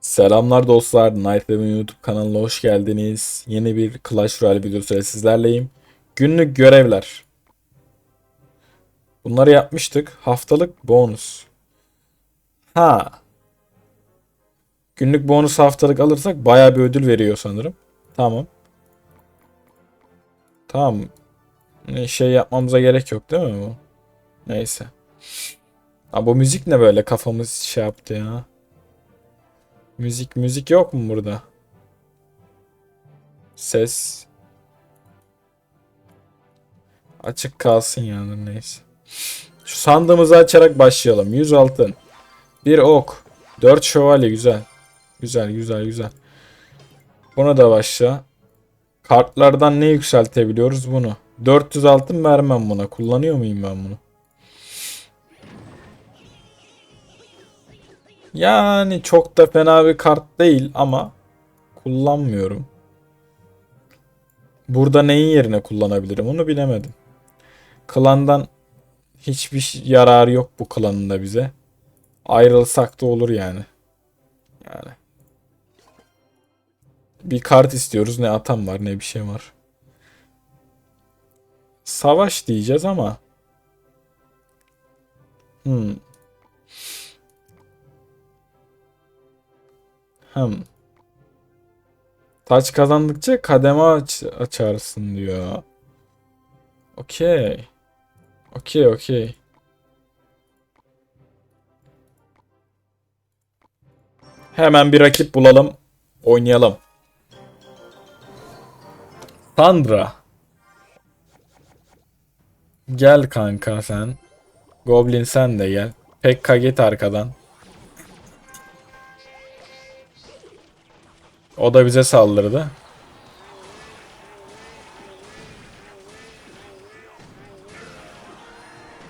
Selamlar dostlar. Night YouTube kanalına hoş geldiniz. Yeni bir Clash Royale videosuyla sizlerleyim. Günlük görevler. Bunları yapmıştık. Haftalık bonus. Ha. Günlük bonus haftalık alırsak bayağı bir ödül veriyor sanırım. Tamam. Tamam. Şey yapmamıza gerek yok değil mi bu? Neyse. Ha, bu müzik ne böyle kafamız şey yaptı ya. Müzik müzik yok mu burada? Ses. Açık kalsın yani neyse. Şu sandığımızı açarak başlayalım. 100 altın. Bir ok. 4 şövalye güzel. Güzel güzel güzel. Buna da başla. Kartlardan ne yükseltebiliyoruz bunu? 400 altın vermem buna. Kullanıyor muyum ben bunu? Yani çok da fena bir kart değil ama kullanmıyorum. Burada neyin yerine kullanabilirim onu bilemedim. Klandan hiçbir yararı yok bu klanın da bize. Ayrılsak da olur yani. Yani. Bir kart istiyoruz ne atam var ne bir şey var. Savaş diyeceğiz ama. Hmm. Hmm. Taç kazandıkça kademe aç açarsın diyor. Okey. Okey okey. Hemen bir rakip bulalım. Oynayalım. Sandra. Gel kanka sen. Goblin sen de gel. Pekka git arkadan. O da bize saldırdı.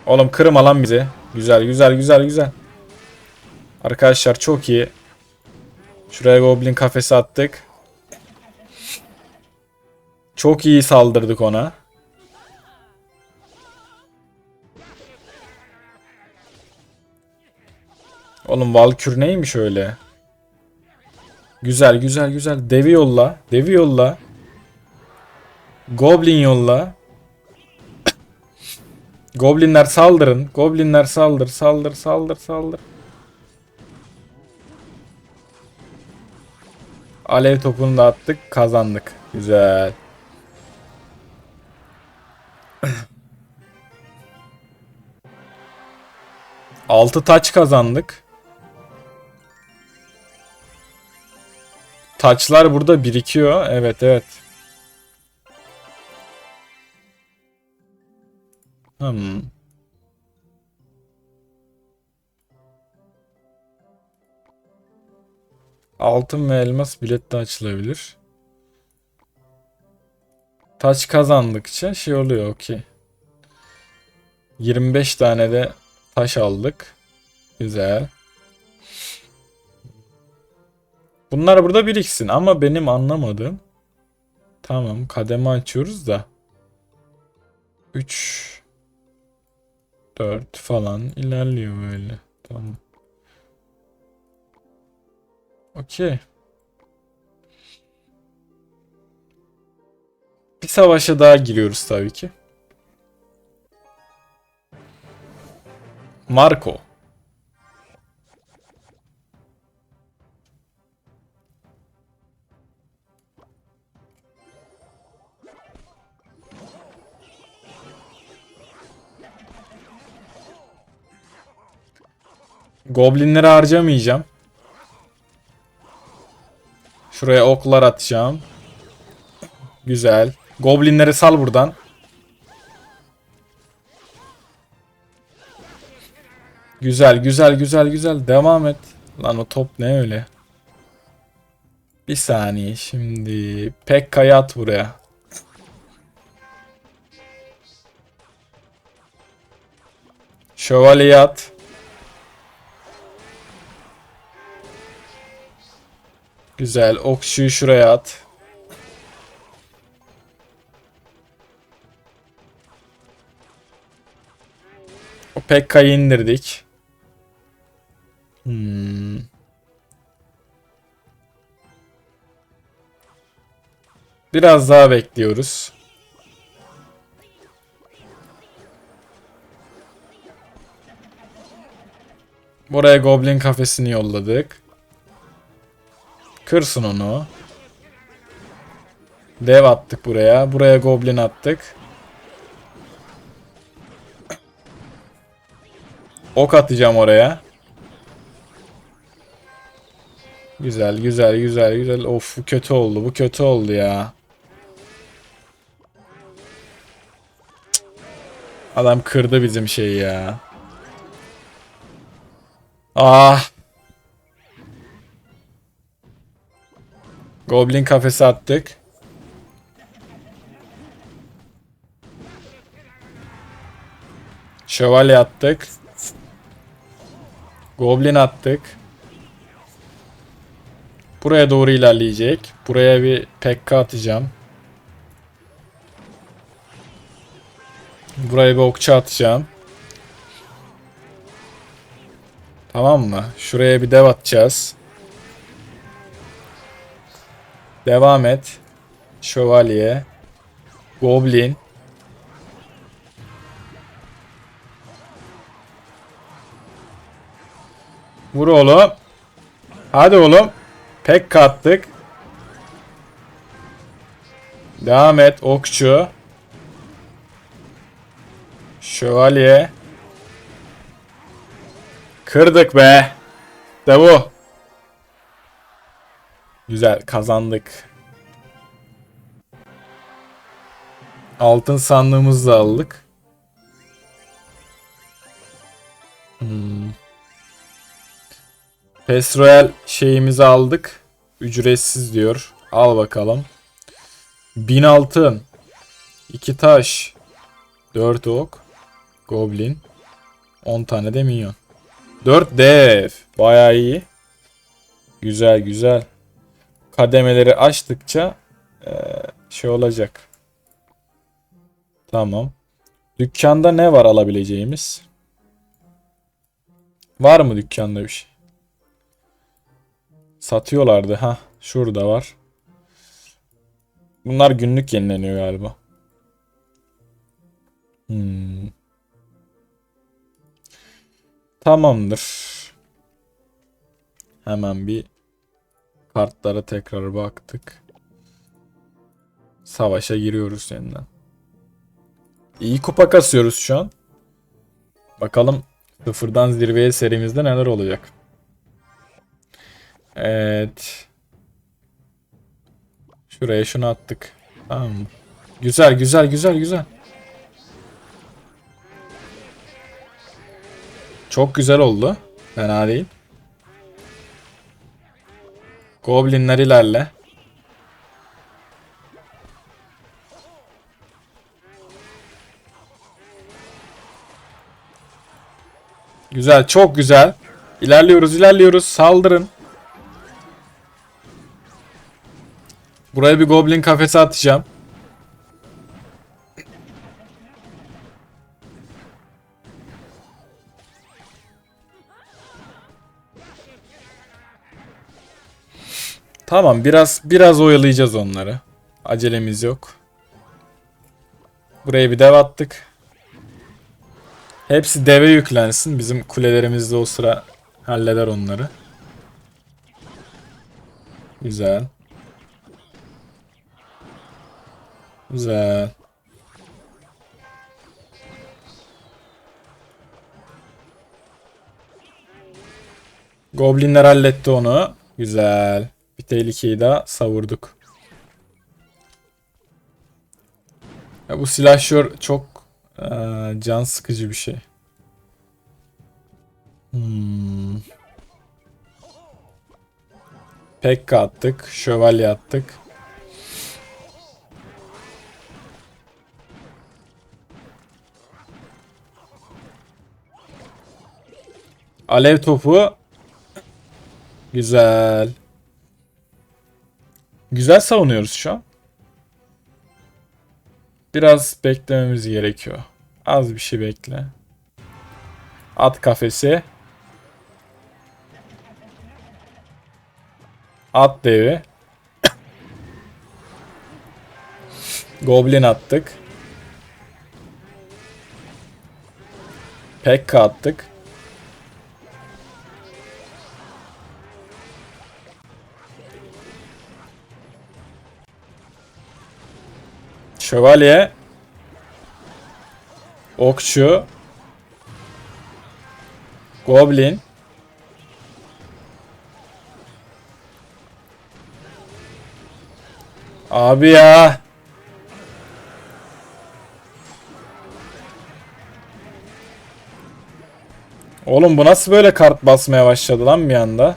Oğlum kırma lan bizi. Güzel güzel güzel güzel. Arkadaşlar çok iyi. Şuraya goblin kafesi attık. Çok iyi saldırdık ona. Oğlum Valkür neymiş öyle? Güzel güzel güzel. Devi yolla. Devi yolla. Goblin yolla. Goblinler saldırın. Goblinler saldır saldır saldır saldır. Alev topunu da attık. Kazandık. Güzel. Altı taç kazandık. Taçlar burada birikiyor. Evet evet. Hmm. Altın ve elmas bilet de açılabilir. Taç kazandıkça şey oluyor okey. 25 tane de taş aldık. Güzel. Bunlar burada biriksin ama benim anlamadığım Tamam kademe açıyoruz da 3 4 falan ilerliyor böyle. Tamam. Okey. Bir savaşa daha giriyoruz tabii ki. Marco. Goblinleri harcamayacağım. Şuraya oklar atacağım. Güzel. Goblinleri sal buradan. Güzel güzel güzel güzel. Devam et. Lan o top ne öyle? Bir saniye şimdi. Pekka'yı at buraya. Şövalyeyi at. Güzel. Okşuyu şuraya at. O Pekka'yı indirdik. Hmm. Biraz daha bekliyoruz. Buraya Goblin kafesini yolladık. Kırsın onu. Dev attık buraya. Buraya Goblin attık. Ok atacağım oraya. Güzel güzel güzel güzel. Of bu kötü oldu. Bu kötü oldu ya. Adam kırdı bizim şeyi ya. Ah. Goblin kafesi attık. Şövalye attık. Goblin attık. Buraya doğru ilerleyecek. Buraya bir pekka atacağım. Buraya bir okçu atacağım. Tamam mı? Şuraya bir dev atacağız. Devam et. Şövalye. Goblin. Vur oğlum. Hadi oğlum. Pek kattık. Devam et. Okçu. Şövalye. Kırdık be. De bu. Güzel kazandık. Altın sandığımızı da aldık. Hmm. PES şeyimizi aldık. Ücretsiz diyor. Al bakalım. 1000 altın. 2 taş. 4 ok. Goblin. 10 tane de minyon. 4 dev. Baya iyi. Güzel güzel. Kademeleri açtıkça eee, şey olacak. Tamam. Dükkanda ne var alabileceğimiz? Var mı dükkanda bir şey? Satıyorlardı. ha. Şurada var. Bunlar günlük yenileniyor galiba. Hmm. Tamamdır. Hemen bir kartlara tekrar baktık. Savaşa giriyoruz yeniden. İyi kupa kasıyoruz şu an. Bakalım sıfırdan zirveye serimizde neler olacak. Evet. Şuraya şunu attık. Tamam? Güzel güzel güzel güzel. Çok güzel oldu. Fena değil. Goblinler ilerle. Güzel, çok güzel. İlerliyoruz, ilerliyoruz. Saldırın. Buraya bir goblin kafesi atacağım. Tamam, biraz biraz oyalayacağız onları. Acelemiz yok. Buraya bir dev attık. Hepsi deve yüklensin. Bizim kulelerimiz de o sıra halleder onları. Güzel. Güzel. Goblinler halletti onu. Güzel. Tehlikeyi daha savurduk. Ya bu silahşör çok eee, can sıkıcı bir şey. Hmm. Pekka attık. Şövalye attık. Alev topu. Güzel. Güzel savunuyoruz şu an. Biraz beklememiz gerekiyor. Az bir şey bekle. At kafesi. At devi. Goblin attık. Pekka attık. Şövalye. Okçu. Goblin. Abi ya. Oğlum bu nasıl böyle kart basmaya başladı lan bir anda?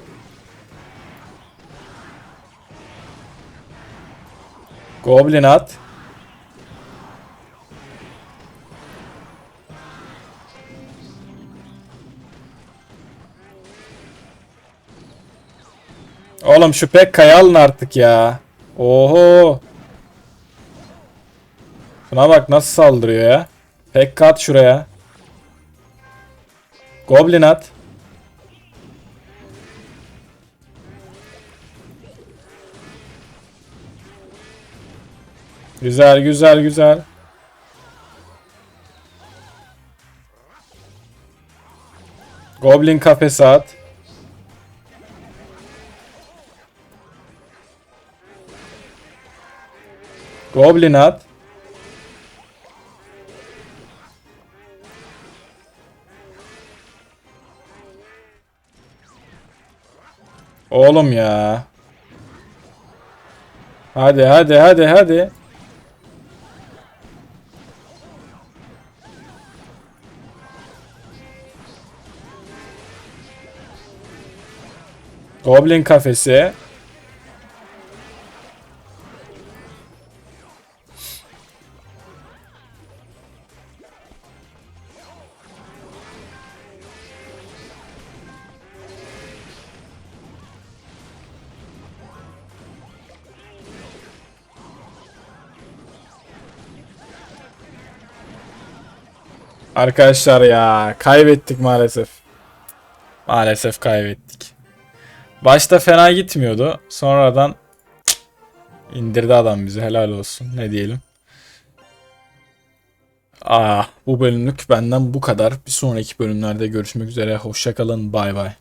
Goblin at. Oğlum şu Pekka'yı alın artık ya. Oho. Şuna bak nasıl saldırıyor ya. Pekka at şuraya. Goblin at. Güzel güzel güzel. Goblin kafesi at. Goblin at. Oğlum ya. Hadi hadi hadi hadi. Goblin kafesi. Arkadaşlar ya kaybettik maalesef. Maalesef kaybettik. Başta fena gitmiyordu. Sonradan indirdi adam bizi. Helal olsun. Ne diyelim. Ah, bu bölümlük benden bu kadar. Bir sonraki bölümlerde görüşmek üzere. Hoşçakalın. Bay bay.